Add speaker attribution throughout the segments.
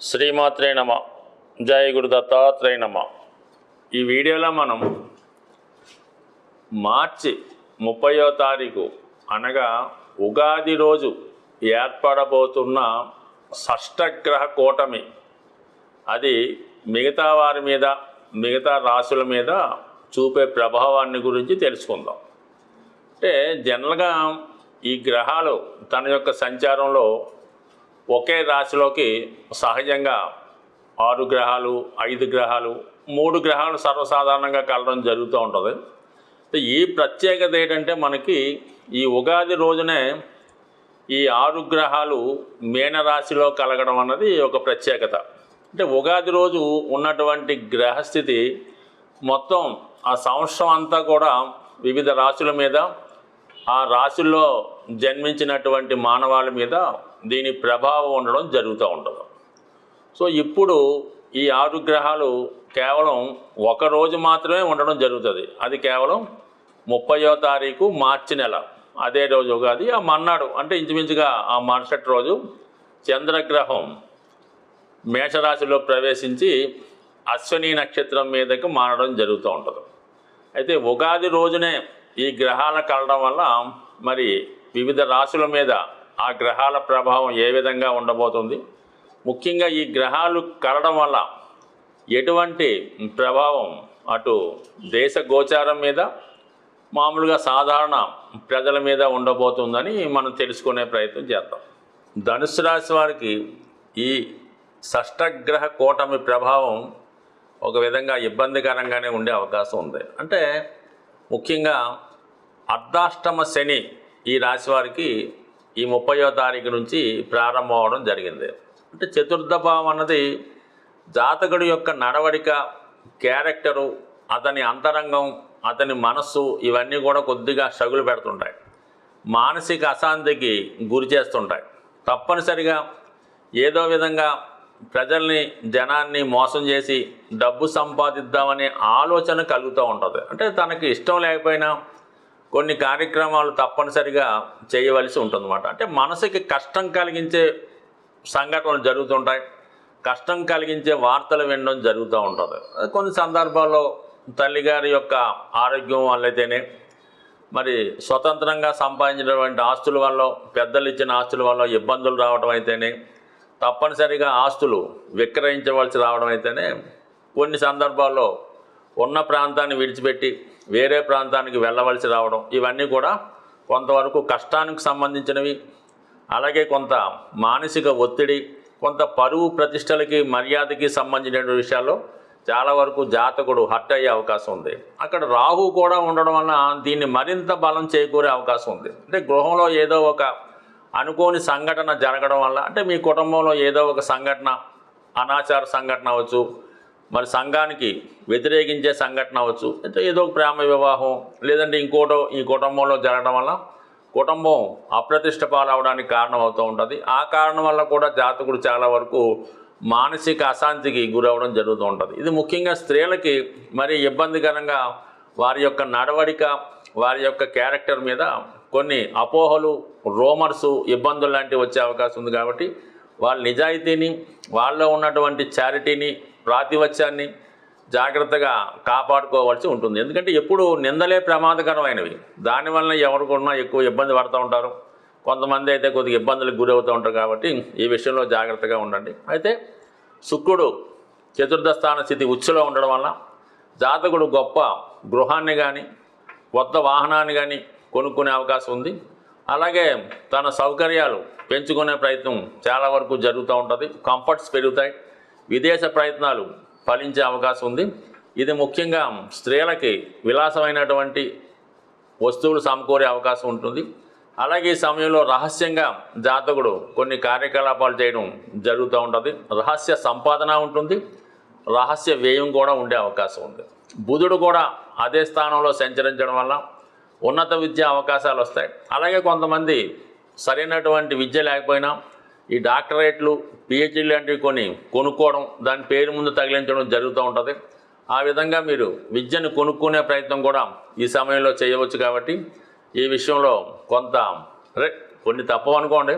Speaker 1: శ్రీమాత్రే నమ. జయ గురు దత్తాత్రేయ నమ. ఈ వీడియోలో మనం మార్చి ముప్పయో తారీఖు అనగా ఉగాది రోజు ఏర్పడబోతున్న షష్టగ్రహ కూటమి. అది మిగతా వారి మీద మిగతా రాశుల మీద చూపే ప్రభావాన్ని గురించి తెలుసుకుందాం. అంటే జనరల్గా ఈ గ్రహాలు తన యొక్క సంచారంలో ఒకే రాశిలోకి సహజంగా ఆరు గ్రహాలు ఐదు గ్రహాలు మూడు గ్రహాలు సర్వసాధారణంగా కలడం జరుగుతూ ఉంటుంది. ఈ ప్రత్యేకత ఏంటంటే మనకి ఈ ఉగాది రోజునే ఈ ఆరు గ్రహాలు మీనరాశిలో కలగడం అన్నది ఒక ప్రత్యేకత. అంటే ఉగాది రోజు ఉన్నటువంటి గ్రహస్థితి మొత్తం ఆ సంవత్సరం అంతా కూడా వివిధ రాశుల మీద ఆ రాశుల్లో జన్మించినటువంటి మానవాళి మీద దీని ప్రభావం ఉండడం జరుగుతూ ఉంటుంది. సో ఇప్పుడు ఈ ఆరు గ్రహాలు కేవలం ఒక రోజు మాత్రమే ఉండడం జరుగుతుంది. అది కేవలం ముప్పయో తారీఖు మార్చి నెల. అదే రోజు ఉగాది ఆ మన్నాడు అంటే ఇంచుమించుగా ఆ మరుసటి రోజు చంద్రగ్రహం మేషరాశిలో ప్రవేశించి అశ్వని నక్షత్రం మీదకి మారడం జరుగుతూ ఉంటుంది. అయితే ఉగాది రోజునే ఈ గ్రహాల కలడం వల్ల మరి వివిధ రాశుల మీద ఆ గ్రహాల ప్రభావం ఏ విధంగా ఉండబోతుంది? ముఖ్యంగా ఈ గ్రహాలు కలడం వల్ల ఎటువంటి ప్రభావం అటు దేశ గోచారం మీద మామూలుగా సాధారణ ప్రజల మీద ఉండబోతుందని మనం తెలుసుకునే ప్రయత్నం చేద్దాం. ధనుసు రాశి వారికి ఈ షష్టగ్రహ కూటమి ప్రభావం ఒక విధంగా ఇబ్బందికరంగానే ఉండే అవకాశం ఉంది. అంటే ముఖ్యంగా అర్ధాష్టమ శని ఈ రాశి వారికి ఈ ముప్పయో తారీఖు నుంచి ప్రారంభం అవడం జరిగింది. అంటే చతుర్థ భావం అన్నది జాతకుడి యొక్క నడవడిక క్యారెక్టరు అతని అంతరంగం అతని మనస్సు ఇవన్నీ కూడా కొద్దిగా షగులు పెడుతుంటాయి. మానసిక అశాంతికి గురి చేస్తుంటాయి. తప్పనిసరిగా ఏదో విధంగా ప్రజల్ని జనాన్ని మోసం చేసి డబ్బు సంపాదిద్దామనే ఆలోచన కలుగుతూ ఉంటుంది. అంటే తనకి ఇష్టం లేకపోయినా కొన్ని కార్యక్రమాలు తప్పనిసరిగా చేయవలసి ఉంటుందన్నమాట. అంటే మనసుకి కష్టం కలిగించే సంఘటనలు జరుగుతుంటాయి. కష్టం కలిగించే వార్తలు వినడం జరుగుతూ ఉంటుంది. కొన్ని సందర్భాల్లో తల్లిగారి యొక్క ఆరోగ్యం వల్లైతేనే మరి స్వతంత్రంగా సంపాదించినటువంటి ఆస్తుల వల్ల పెద్దలు ఇచ్చిన ఆస్తుల వల్ల ఇబ్బందులు రావడం అయితేనే తప్పనిసరిగా ఆస్తులు విక్రయించవలసి రావడం అయితేనే కొన్ని సందర్భాల్లో ఉన్న ప్రాంతాన్ని విడిచిపెట్టి వేరే ప్రాంతానికి వెళ్ళవలసి రావడం ఇవన్నీ కూడా కొంతవరకు కష్టానికి సంబంధించినవి. అలాగే కొంత మానసిక ఒత్తిడి కొంత పరువు ప్రతిష్టలకి మర్యాదకి సంబంధించిన విషయాల్లో చాలా వరకు జాతకుడు హర్ట్ అయ్యే అవకాశం ఉంది. అక్కడ రాహు కూడా ఉండడం వలన దీన్ని మరింత బలం చేకూరే అవకాశం ఉంది. అంటే గృహంలో ఏదో ఒక అనుకోని సంఘటన జరగడం వల్ల అంటే మీ కుటుంబంలో ఏదో ఒక సంఘటన అనాచార సంఘటన అవ్వచ్చు మరి సంఘానికి వ్యతిరేకించే సంఘటన అవ్వచ్చు. అయితే ఏదో ఒక ప్రేమ వివాహం లేదంటే ఇంకోటో ఈ కుటుంబంలో జరగడం వల్ల కుటుంబం అప్రతిష్ట పాలవడానికి కారణం అవుతూ ఉంటుంది. ఆ కారణం వల్ల కూడా జాతకుడు చాలా వరకు మానసిక అశాంతికి గురవడం జరుగుతూ ఉంటుంది. ఇది ముఖ్యంగా స్త్రీలకి మరి ఇబ్బందికరంగా వారి యొక్క నడవడిక వారి యొక్క క్యారెక్టర్ మీద కొన్ని అపోహలు రోమర్సు ఇబ్బందులు లాంటివి వచ్చే అవకాశం ఉంది కాబట్టి వాళ్ళ నిజాయితీని వాళ్ళలో ఉన్నటువంటి చారిటీని ప్రాతివత్యాన్ని జాగ్రత్తగా కాపాడుకోవాల్సి ఉంటుంది. ఎందుకంటే ఎప్పుడు నిందలే ప్రమాదకరమైనవి. దానివల్ల ఎవరికన్నా ఎక్కువ ఇబ్బంది పడుతూ ఉంటారు. కొంతమంది అయితే కొద్దిగా ఇబ్బందులకు గురవుతూ ఉంటారు కాబట్టి ఈ విషయంలో జాగ్రత్తగా ఉండండి. అయితే శుక్రుడు చతుర్థ స్థాన స్థితి ఉచ్చులో ఉండడం వల్ల జాతకుడు గొప్ప గృహాన్ని కానీ కొత్త వాహనాన్ని కానీ కొనుక్కునే అవకాశం ఉంది. అలాగే తన సౌకర్యాలు పెంచుకునే ప్రయత్నం చాలా వరకు జరుగుతూ ఉంటుంది. కంఫర్ట్స్ పెరుగుతాయి. విదేశ ప్రయత్నాలు ఫలించే అవకాశం ఉంది. ఇది ముఖ్యంగా స్త్రీలకి విలాసమైనటువంటి వస్తువులు సమకూరే అవకాశం ఉంటుంది. అలాగే ఈ సమయంలో రహస్యంగా జాతకుడు కొన్ని కార్యకలాపాలు చేయడం జరుగుతూ ఉంటుంది. రహస్య సంపాదన ఉంటుంది. రహస్య వ్యయం కూడా ఉండే అవకాశం ఉంది. బుధుడు కూడా అదే స్థానంలో సంచరించడం వల్ల ఉన్నత విద్య అవకాశాలు వస్తాయి. అలాగే కొంతమంది సరైనటువంటి విద్య లేకపోయినా ఈ డాక్టరేట్లు పిహెచ్డీ లాంటివి కొన్ని కొనుక్కోవడం దాని పేరు ముందు తగిలించడం జరుగుతూ ఉంటుంది. ఆ విధంగా మీరు విద్యను కొనుక్కునే ప్రయత్నం కూడా ఈ సమయంలో చేయవచ్చు కాబట్టి ఈ విషయంలో కొంత అరే కొన్ని తప్పవు అనుకోండి.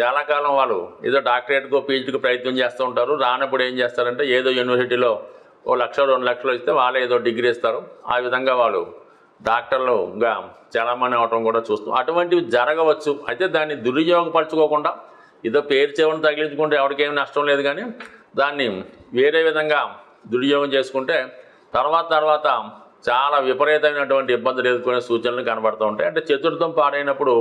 Speaker 1: చాలా కాలం వాళ్ళు ఏదో డాక్టరేట్కో పీహెచ్డీకి ప్రయత్నం చేస్తూ ఉంటారు. రానప్పుడు ఏం చేస్తారంటే ఏదో యూనివర్సిటీలో ఓ లక్ష రెండు లక్షలు ఇస్తే వాళ్ళే ఏదో డిగ్రీ ఇస్తారు. ఆ విధంగా వాళ్ళు డాక్టర్లుగా చాలామంది అవటం కూడా చూస్తాం అటువంటివి జరగవచ్చు. అయితే దాన్ని దుర్వినియోగపరచుకోకుండా ఇదో పేరు చెవుని తగిలించుకుంటే ఎవరికేం నష్టం లేదు కానీ దాన్ని వేరే విధంగా దుర్యోగం చేసుకుంటే తర్వాత తర్వాత చాలా విపరీతమైనటువంటి ఇబ్బందులు ఎదుర్కొనే సూచనలు కనబడుతూ ఉంటాయి. అంటే చతుర్థం పాడైనప్పుడు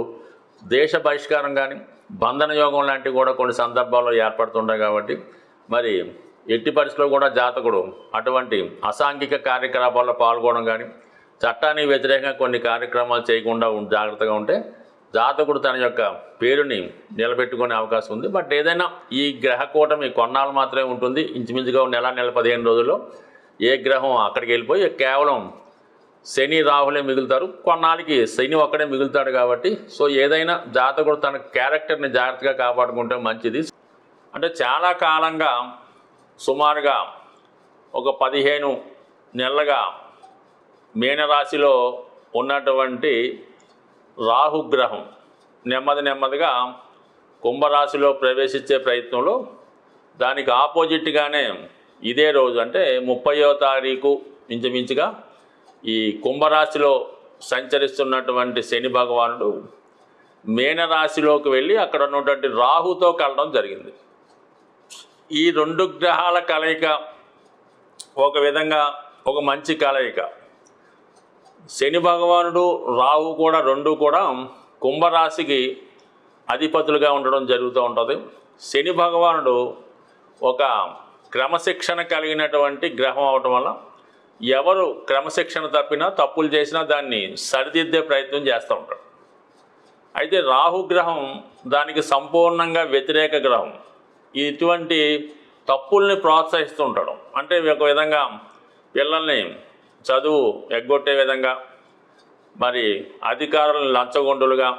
Speaker 1: దేశ బహిష్కారం కానీ బంధన యోగం లాంటివి కూడా కొన్ని సందర్భాల్లో ఏర్పడుతుంటాయి కాబట్టి మరి ఎట్టి పరిస్థితుల్లో కూడా జాతకుడు అటువంటి అసాంఘిక కార్యకలాపాల్లో పాల్గొనడం కానీ చట్టానికి వ్యతిరేకంగా కొన్ని కార్యక్రమాలు చేయకుండా జాగ్రత్తగా ఉంటే జాతకుడు తన యొక్క పేరుని నిలబెట్టుకునే అవకాశం ఉంది. బట్ ఏదైనా ఈ గ్రహ కూటమి కొన్నాళ్ళు మాత్రమే ఉంటుంది. ఇంచుమించుగా నెల నెల పదిహేను రోజుల్లో ఏ గ్రహం అక్కడికి వెళ్ళిపోయి కేవలం శని రాహులే మిగులుతారు. కొన్నాళ్ళకి శని ఒక్కడే మిగులుతాడు కాబట్టి సో ఏదైనా జాతకుడు తన క్యారెక్టర్ని జాగ్రత్తగా కాపాడుకుంటే మంచిది. అంటే చాలా కాలంగా సుమారుగా ఒక పదిహేను నెలలుగా మీనరాశిలో ఉన్నటువంటి రాహుగ్రహం. నెమ్మది నెమ్మదిగా కుంభరాశిలో ప్రవేశించే ప్రయత్నంలో దానికి ఆపోజిట్గానే ఇదే రోజు అంటే ముప్పయో తారీఖు ఇంచుమించుగా ఈ కుంభరాశిలో సంచరిస్తున్నటువంటి శని భగవానుడు మీనరాశిలోకి వెళ్ళి అక్కడ ఉన్నటువంటి రాహుతో కలడం జరిగింది. ఈ రెండు గ్రహాల కలయిక ఒక విధంగా ఒక మంచి కలయిక. శని భగవానుడు రాహు కూడా రెండు కూడా కుంభరాశికి అధిపతులుగా ఉండడం జరుగుతూ ఉంటుంది. శని భగవానుడు ఒక క్రమశిక్షణ కలిగినటువంటి గ్రహం అవటం వల్ల ఎవరు క్రమశిక్షణ తప్పినా తప్పులు చేసినా దాన్ని సరిదిద్దే ప్రయత్నం చేస్తూ ఉంటాడు. అయితే రాహుగ్రహం దానికి సంపూర్ణంగా వ్యతిరేక గ్రహం. ఇటువంటి తప్పుల్ని ప్రోత్సహిస్తూ ఉంటాడు. అంటే ఒక విధంగా పిల్లల్ని చదువు ఎగ్గొట్టే విధంగా మరి అధికారులను లంచగొండులుగా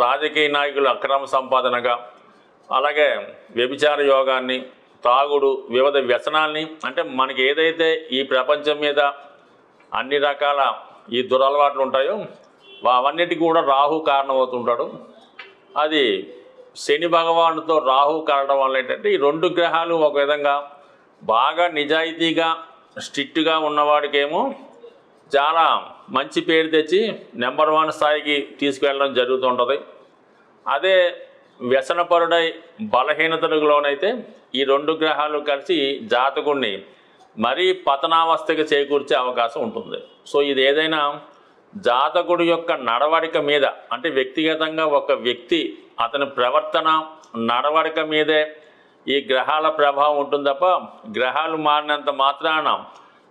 Speaker 1: రాజకీయ నాయకులు అక్రమ సంపాదనగా అలాగే వ్యభిచార యోగాన్ని తాగుడు వివిధ వ్యసనాల్ని అంటే మనకి ఏదైతే ఈ ప్రపంచం మీద అన్ని రకాల ఈ దురలవాట్లు ఉంటాయో అవన్నిటికీ కూడా రాహు కారణమవుతుంటాడు. అది శని భగవానుతో రాహు కారణం వల్ల ఏంటంటే ఈ రెండు గ్రహాలు ఒక విధంగా బాగా నిజాయితీగా స్ట్రిక్ట్గా ఉన్నవాడికేమో చాలా మంచి పేరు తెచ్చి నెంబర్ వన్ స్థాయికి తీసుకువెళ్ళడం జరుగుతుంటుంది. అదే వ్యసనపరుడై బలహీనతలకు లోనైతే ఈ రెండు గ్రహాలు కలిసి జాతకుడిని మరీ పతనావస్థకి చేకూర్చే అవకాశం ఉంటుంది. సో ఇది ఏదైనా జాతకుడి యొక్క నడవడిక మీద అంటే వ్యక్తిగతంగా ఒక వ్యక్తి అతని ప్రవర్తన నడవడిక మీదే ఈ గ్రహాల ప్రభావం ఉంటుంది తప్ప గ్రహాలు మారినంత మాత్రాన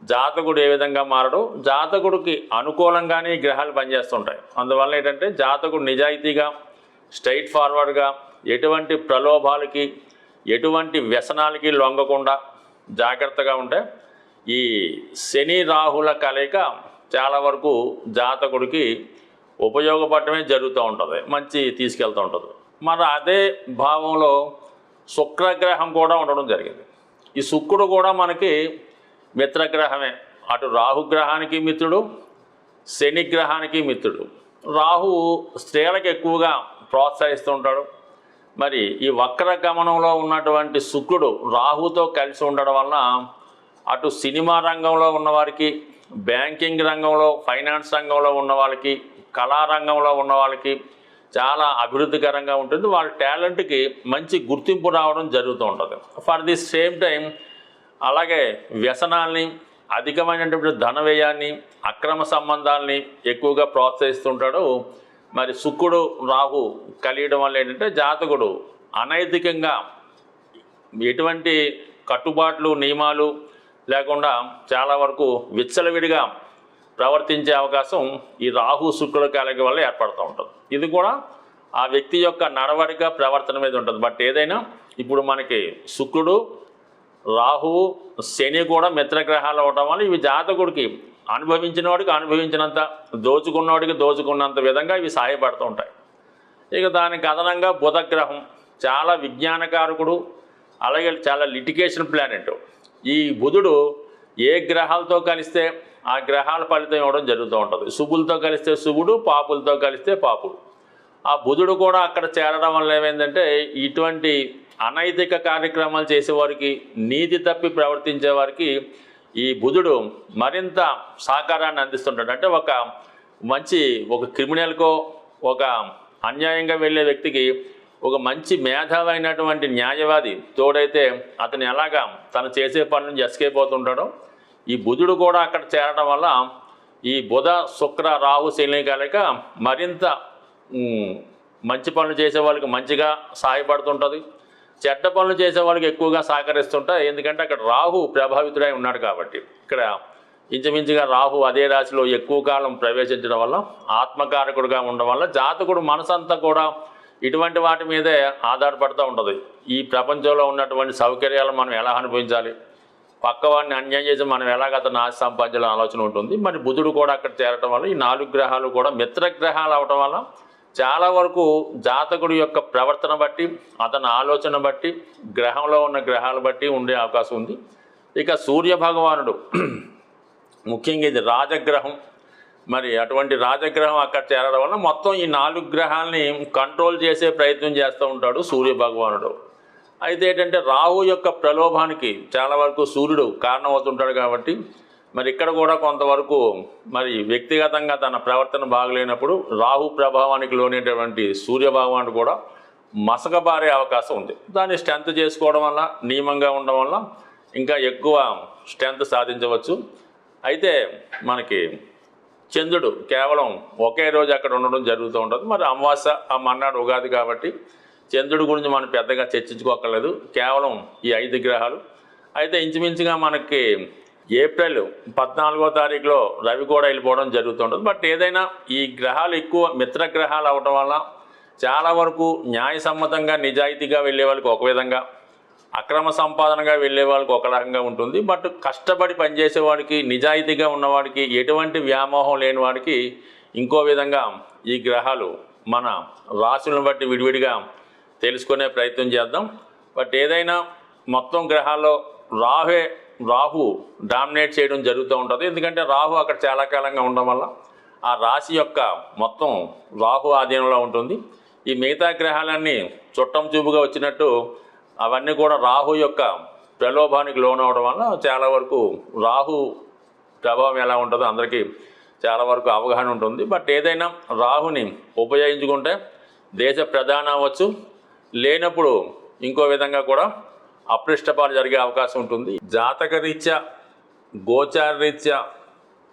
Speaker 1: జాతకుడు ఏ విధంగా మారడు జాతకుడికి అనుకూలంగానే ఈ గ్రహాలు పనిచేస్తుంటాయి. అందువల్ల ఏంటంటే జాతకుడు నిజాయితీగా స్ట్రైట్ ఫార్వర్డ్గా ఎటువంటి ప్రలోభాలకి ఎటువంటి వ్యసనాలకి లొంగకుండా జాగ్రత్తగా ఉంటే ఈ శని రాహుల కలయిక చాలా వరకు జాతకుడికి ఉపయోగపడటమే జరుగుతూ ఉంటుంది మంచి తీసుకెళ్తూ ఉంటుంది. మరి అదే భావంలో శుక్రగ్రహం కూడా ఉండడం జరిగింది. ఈ శుక్రుడు కూడా మనకి మిత్రగ్రహమే. అటు రాహుగ్రహానికి మిత్రుడు శని గ్రహానికి మిత్రుడు. రాహు స్త్రీలకు ఎక్కువగా ప్రోత్సహిస్తూ ఉంటాడు. మరి ఈ వక్ర గమనంలో ఉన్నటువంటి శుక్రుడు రాహుతో కలిసి ఉండడం వలన అటు సినిమా రంగంలో ఉన్నవారికి బ్యాంకింగ్ రంగంలో ఫైనాన్స్ రంగంలో ఉన్న వాళ్ళకి కళారంగంలో ఉన్న వాళ్ళకి చాలా అభివృద్ధికరంగా ఉంటుంది. వాళ్ళ టాలెంట్కి మంచి గుర్తింపు రావడం జరుగుతూ ఉంటుంది. ఫర్ ది సేమ్ టైం అలాగే వ్యసనాల్ని అధికమైనటువంటి ధన వ్యయాన్ని అక్రమ సంబంధాల్ని ఎక్కువగా ప్రోత్సహిస్తుంటాడు. మరి శుక్రుడు రాహు కలియడం వల్ల ఏంటంటే జాతకుడు అనైతికంగా ఎటువంటి కట్టుబాట్లు నియమాలు లేకుండా చాలా వరకు విచ్చలవిడిగా ప్రవర్తించే అవకాశం ఈ రాహు శుక్రుల కలయిక వల్ల ఏర్పడుతూ ఉంటుంది. ఇది కూడా ఆ వ్యక్తి యొక్క నడవడిక ప్రవర్తన మీద ఉంటుంది. బట్ ఏదైనా ఇప్పుడు మనకి శుక్రుడు రాహువు శని కూడా మిత్రగ్రహాలు అవటం వల్ల ఇవి జాతకుడికి అనుభవించిన వాడికి అనుభవించినంత దోచుకున్నవాడికి దోచుకున్నంత విధంగా ఇవి సహాయపడుతూ ఉంటాయి. ఇక దానికి అదనంగా బుధగ్రహం చాలా విజ్ఞానకారకుడు అలాగే చాలా లిటికేషన్ ప్లానెట్ ఈ బుధుడు ఏ గ్రహాలతో కలిస్తే ఆ గ్రహాల ఫలితం ఇవ్వడం జరుగుతూ ఉంటుంది. శుభులతో కలిస్తే శుభుడు పాపులతో కలిస్తే పాపుడు. ఆ బుధుడు కూడా అక్కడ చేరడం వల్ల ఏమైందంటే ఇటువంటి అనైతిక కార్యక్రమాలు చేసేవారికి నీతి తప్పి ప్రవర్తించే వారికి ఈ బుధుడు మరింత సహకారాన్ని అందిస్తుంటాడు. అంటే ఒక మంచి ఒక క్రిమినల్కో ఒక అన్యాయంగా వెళ్ళే వ్యక్తికి ఒక మంచి మేధావైనటువంటి న్యాయవాది తోడైతే అతను ఎలాగా తను చేసే పని నుంచి ఎస్కేప్ అవుతుంటాడో ఈ బుధుడు కూడా అక్కడ చేరడం వల్ల ఈ బుధ శుక్ర రాహు శని కలిక మరింత మంచి పనులు చేసే వాళ్ళకి మంచిగా సహాయపడుతుంటుంది చెడ్డ పనులు చేసే వాళ్ళకి ఎక్కువగా సహకరిస్తుంటాయి ఎందుకంటే అక్కడ రాహు ప్రభావితుడై ఉన్నాడు కాబట్టి. ఇక్కడ ఇంచుమించుగా రాహు అదే రాశిలో ఎక్కువ కాలం ప్రవేశించడం వల్ల ఆత్మకారకుడుగా ఉండడం వల్ల జాతకుడు మనసంతా కూడా ఇటువంటి వాటి మీదే ఆధారపడుతూ ఉంటుంది. ఈ ప్రపంచంలో ఉన్నటువంటి సౌకర్యాలు మనం ఎలా అనుభవించాలి? పక్కవాడిని అన్యాయం చేసి మనం ఎలాగ అతను ఆశ సంపాదించాలని ఆలోచన ఉంటుంది. మరి బుధుడు కూడా అక్కడ చేరటం వల్ల ఈ నాలుగు గ్రహాలు కూడా మిత్రగ్రహాలు అవటం వల్ల చాలా వరకు జాతకుడి యొక్క ప్రవర్తన బట్టి అతని ఆలోచన బట్టి గ్రహంలో ఉన్న గ్రహాలు బట్టి ఉండే అవకాశం ఉంది. ఇక సూర్య భగవానుడు ముఖ్యంగా ఇది రాజగ్రహం. మరి అటువంటి రాజగ్రహం అక్కడ చేరడం వల్ల మొత్తం ఈ నాలుగు గ్రహాలని కంట్రోల్ చేసే ప్రయత్నం చేస్తూ ఉంటాడు సూర్య భగవానుడు. అయితే ఏంటంటే రాహు యొక్క ప్రలోభానికి చాలా వరకు సూర్యుడు కారణమవుతుంటాడు కాబట్టి మరి ఇక్కడ కూడా కొంతవరకు మరి వ్యక్తిగతంగా తన ప్రవర్తన బాగలేనప్పుడు రాహు ప్రభావానికి లోనేటటువంటి సూర్యభగవానుడు కూడా మసకబారే అవకాశం ఉంది. దాన్ని స్ట్రెంత్ చేసుకోవడం వల్ల నియమంగా ఉండడం వల్ల ఇంకా ఎక్కువ స్ట్రెంత్ సాధించవచ్చు. అయితే మనకి చంద్రుడు కేవలం ఒకే రోజు అక్కడ ఉండడం జరుగుతూ ఉంటుంది. మరి అమావాస్య ఆ మన్నాడు ఉగాది కాబట్టి చంద్రుడి గురించి మనం పెద్దగా చర్చించుకోకర్లేదు కేవలం ఈ ఐదు గ్రహాలు. అయితే ఇంచుమించుగా మనకి ఏప్రిల్ పద్నాలుగో తారీఖులో రవి కూడా వెళ్ళిపోవడం జరుగుతుంటుంది. బట్ ఏదైనా ఈ గ్రహాలు ఎక్కువ మిత్ర గ్రహాలు అవటం వల్ల చాలా వరకు న్యాయసమ్మతంగా నిజాయితీగా వెళ్ళే వాళ్ళకి ఒక విధంగా అక్రమ సంపాదనగా వెళ్ళే వాళ్ళకి ఒక రకంగా ఉంటుంది. బట్ కష్టపడి పనిచేసే వాడికి నిజాయితీగా ఉన్నవాడికి ఎటువంటి వ్యామోహం లేని వాడికి ఇంకో విధంగా ఈ గ్రహాలు మన రాశులను బట్టి విడివిడిగా తెలుసుకునే ప్రయత్నం చేద్దాం. బట్ ఏదైనా మొత్తం గ్రహాల్లో రాహే రాహు డామినేట్ చేయడం జరుగుతూ ఉంటుంది. ఎందుకంటే రాహు అక్కడ చాలా కాలంగా ఉండడం వల్ల ఆ రాశి యొక్క మొత్తం రాహు ఆధీనంలో ఉంటుంది. ఈ మిగతా గ్రహాలన్నీ చుట్టం చూపుగా వచ్చినట్టు అవన్నీ కూడా రాహు యొక్క ప్రలోభానికి లోనవడం వల్ల చాలా వరకు రాహు ప్రభావం ఎలా ఉంటుందో అందరికీ చాలా వరకు అవగాహన ఉంటుంది. బట్ ఏదైనా రాహుని ఉపయోగించుకుంటే దేశ ప్రధాన అవ్వచ్చు. లేనప్పుడు ఇంకో విధంగా కూడా అప్రిష్టపాలు జరిగే అవకాశం ఉంటుంది. జాతక రీత్యా గోచార రీత్యా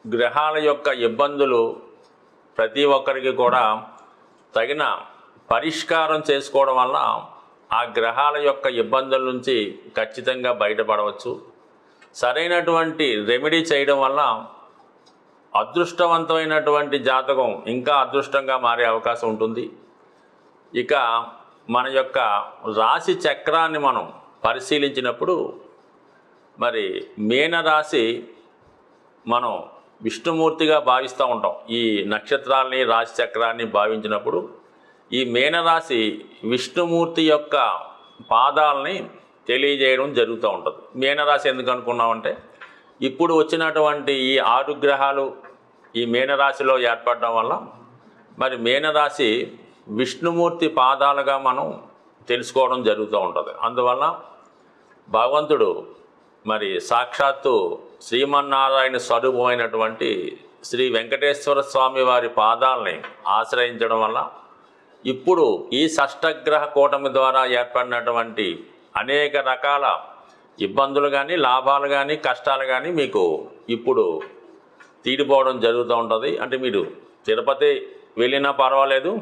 Speaker 1: గ్రహాల యొక్క ఇబ్బందులు ప్రతి ఒక్కరికి కూడా తగిన పరిష్కారం చేసుకోవడం వల్ల ఆ గ్రహాల యొక్క ఇబ్బందుల నుంచి ఖచ్చితంగా బయటపడవచ్చు. సరైనటువంటి రెమెడీ చేయడం వల్ల అదృష్టవంతమైనటువంటి జాతకం ఇంకా అదృష్టంగా మారే అవకాశం ఉంటుంది. ఇక మన యొక్క రాశి చక్రాన్ని మనం పరిశీలించినప్పుడు మరి మీనరాశి మనం విష్ణుమూర్తిగా భావిస్తూ ఉంటాం. ఈ నక్షత్రాల్ని రాశి చక్రాన్ని భావించినప్పుడు ఈ మీనరాశి విష్ణుమూర్తి యొక్క పాదాలని తెలియజేయడం జరుగుతూ ఉంటుంది. మీనరాశి ఎందుకు అనుకున్నామంటే ఇప్పుడు వచ్చినటువంటి ఈ ఆరు గ్రహాలు ఈ మీనరాశిలో ఏర్పడడం వల్ల మరి మీనరాశి విష్ణుమూర్తి పాదాలుగా మనం తెలుసుకోవడం జరుగుతూ ఉంటుంది. అందువల్ల భగవంతుడు మరి సాక్షాత్తు శ్రీమన్నారాయణ స్వరూపమైనటువంటి శ్రీ వెంకటేశ్వర స్వామి వారి పాదాలని ఆశ్రయించడం వల్ల ఇప్పుడు ఈ షష్టగ్రహ కూటమి ద్వారా ఏర్పడినటువంటి అనేక రకాల ఇబ్బందులు కానీ లాభాలు కానీ కష్టాలు కానీ మీకు ఇప్పుడు తీరిపోవడం జరుగుతూ ఉంటుంది. అంటే మీరు తిరుపతి వెళ్ళినా పర్వాలేదు.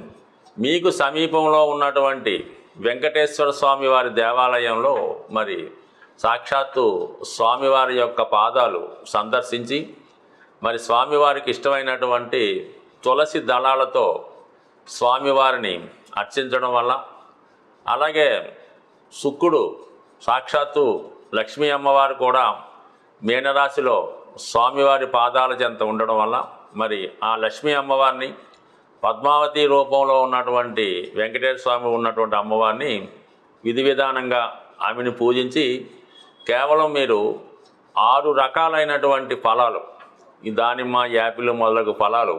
Speaker 1: మీకు సమీపంలో ఉన్నటువంటి వెంకటేశ్వర స్వామి వారి దేవాలయంలో మరి సాక్షాత్తు స్వామివారి యొక్క పాదాలు సందర్శించి మరి స్వామివారికి ఇష్టమైనటువంటి తులసి దళాలతో స్వామివారిని అర్చించడం వల్ల అలాగే శుక్రుడు సాక్షాత్తు లక్ష్మీ అమ్మవారు కూడా మీనరాశిలో స్వామివారి పాదాల చెంత ఉండడం వల్ల మరి ఆ లక్ష్మీ అమ్మవారిని పద్మావతి రూపంలో ఉన్నటువంటి వెంకటేశ్వర స్వామి ఉన్నటువంటి అమ్మవారిని విధి విధానంగా ఆమెను పూజించి కేవలం మీరు ఆరు రకాలైనటువంటి ఫలాలు ఈ దానిమ్మ యాపిల్ మొదలగు ఫలాలు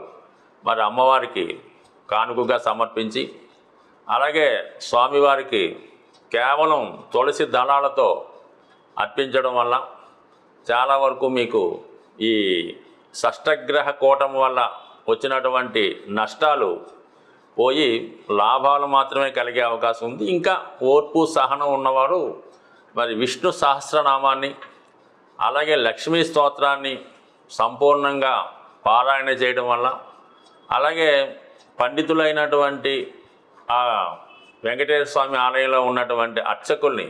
Speaker 1: మరి అమ్మవారికి కానుకగా సమర్పించి అలాగే స్వామివారికి కేవలం తులసి దళాలతో అర్పించడం వల్ల చాలా వరకు మీకు ఈ షష్టగ్రహ కూటం వల్ల వచ్చినటువంటి నష్టాలు పోయి లాభాలు మాత్రమే కలిగే అవకాశం ఉంది. ఇంకా ఓర్పు సహనం ఉన్నవారు మరి విష్ణు సహస్రనామాన్ని అలాగే లక్ష్మీ స్తోత్రాన్ని సంపూర్ణంగా పారాయణ చేయడం వల్ల అలాగే పండితులైనటువంటి ఆ వెంకటేశ్వర స్వామి ఆలయంలో ఉన్నటువంటి అర్చకుల్ని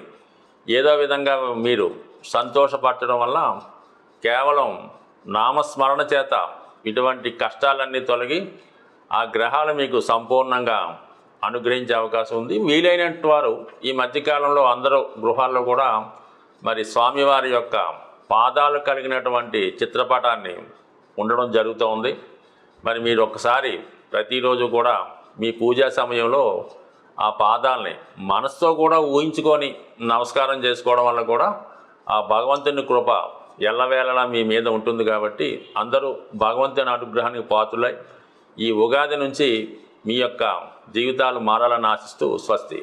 Speaker 1: ఏదో విధంగా మీరు సంతోషపరచడం వల్ల కేవలం నామస్మరణ చేత ఇటువంటి కష్టాలన్నీ తొలగి ఆ గ్రహాలు మీకు సంపూర్ణంగా అనుగ్రహించే అవకాశం ఉంది. వీలైనట్టు వారు ఈ మధ్యకాలంలో అందరూ గృహాల్లో కూడా మరి స్వామివారి యొక్క పాదాలు కలిగినటువంటి చిత్రపటాన్ని ఉండడం జరుగుతూ ఉంది. మరి మీరు ఒక్కసారి ప్రతిరోజు కూడా మీ పూజా సమయంలో ఆ పాదాలని మనసుతో కూడా ఊహించుకొని నమస్కారం చేసుకోవడం వల్ల కూడా ఆ భగవంతుని కృప ఎల్లవేళలా మీ మీద ఉంటుంది కాబట్టి అందరూ భగవంతుని అనుగ్రహానికి పాత్రులై ఈ ఉగాది నుంచి మీ యొక్క జీవితాలు మారాలని ఆశిస్తూ స్వస్తి.